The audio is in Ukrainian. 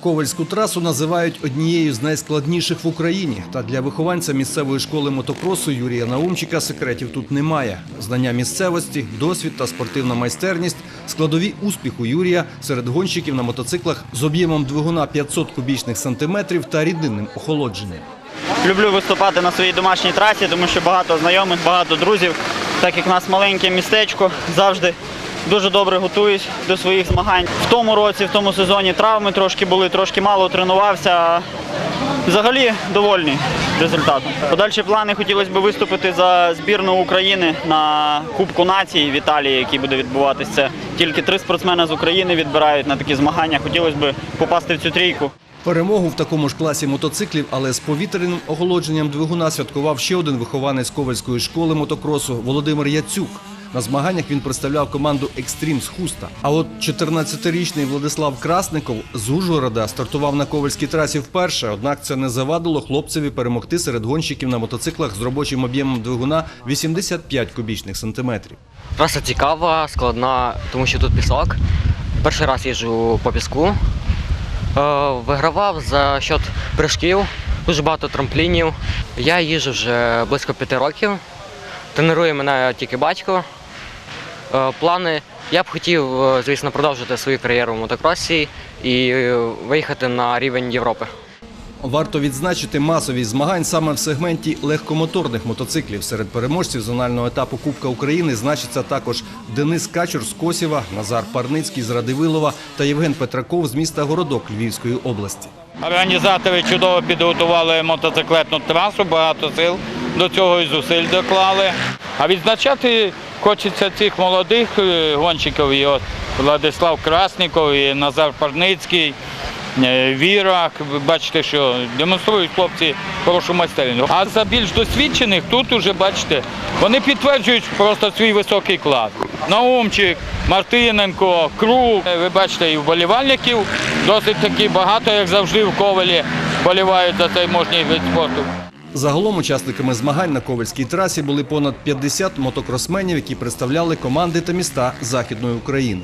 Ковальську трасу називають однією з найскладніших в Україні. Та для вихованця місцевої школи мотокросу Юрія Наумчика секретів тут немає. Знання місцевості, досвід та спортивна майстерність складові успіху Юрія серед гонщиків на мотоциклах з об'ємом двигуна 500 кубічних сантиметрів та рідинним охолодженням. Люблю виступати на своїй домашній трасі, тому що багато знайомих, багато друзів. Так як в нас маленьке містечко, завжди дуже добре готуюсь до своїх змагань. В тому році, в тому сезоні травми трошки були, трошки мало тренувався. Взагалі довольний результатом. Подальші плани хотілося б виступити за збірну України на Кубку нації в Італії, який буде відбуватися. Тільки три спортсмени з України відбирають на такі змагання. Хотілося б попасти в цю трійку. Перемогу в такому ж класі мотоциклів, але з повітряним охолодженням двигуна святкував ще один вихованець Ковальської школи мотокросу Володимир Яцюк. На змаганнях він представляв команду Екстрім з Хуста. А от 14-річний Владислав Красников з Ужгорода стартував на ковальській трасі вперше. Однак це не завадило хлопцеві перемогти серед гонщиків на мотоциклах з робочим об'ємом двигуна 85 кубічних сантиметрів. Траса цікава, складна, тому що тут пісок. Перший раз їжджу по піску. Е, Вигравав за счет прыжків, дуже багато трамплінів. Я їжджу вже близько п'яти років. Тренує мене тільки батько. Е, Плани. Я б хотів, е, звісно, продовжити свою кар'єру в мотокросі і е, виїхати на рівень Європи. Варто відзначити масовість змагань саме в сегменті легкомоторних мотоциклів. Серед переможців зонального етапу Кубка України значиться також Денис Качур з Косєва, Назар Парницький з Радивилова та Євген Петраков з міста Городок Львівської області. Організатори чудово підготували мотоциклетну трасу, багато сил до цього і зусиль доклали. А відзначати хочеться цих молодих е, гонщиків, і от Владислав Красніков, і Назар Парницький, е, Віра. Бачите, що демонструють хлопці хорошу майстерність. А за більш досвідчених тут уже бачите, вони підтверджують просто свій високий клас. Наумчик, Мартиненко, Круг. Е, Ви бачите, і вболівальників досить таки багато, як завжди, в ковалі вболівають за цей можний вид спорту. Загалом учасниками змагань на Ковальській трасі були понад 50 мотокросменів, які представляли команди та міста Західної України.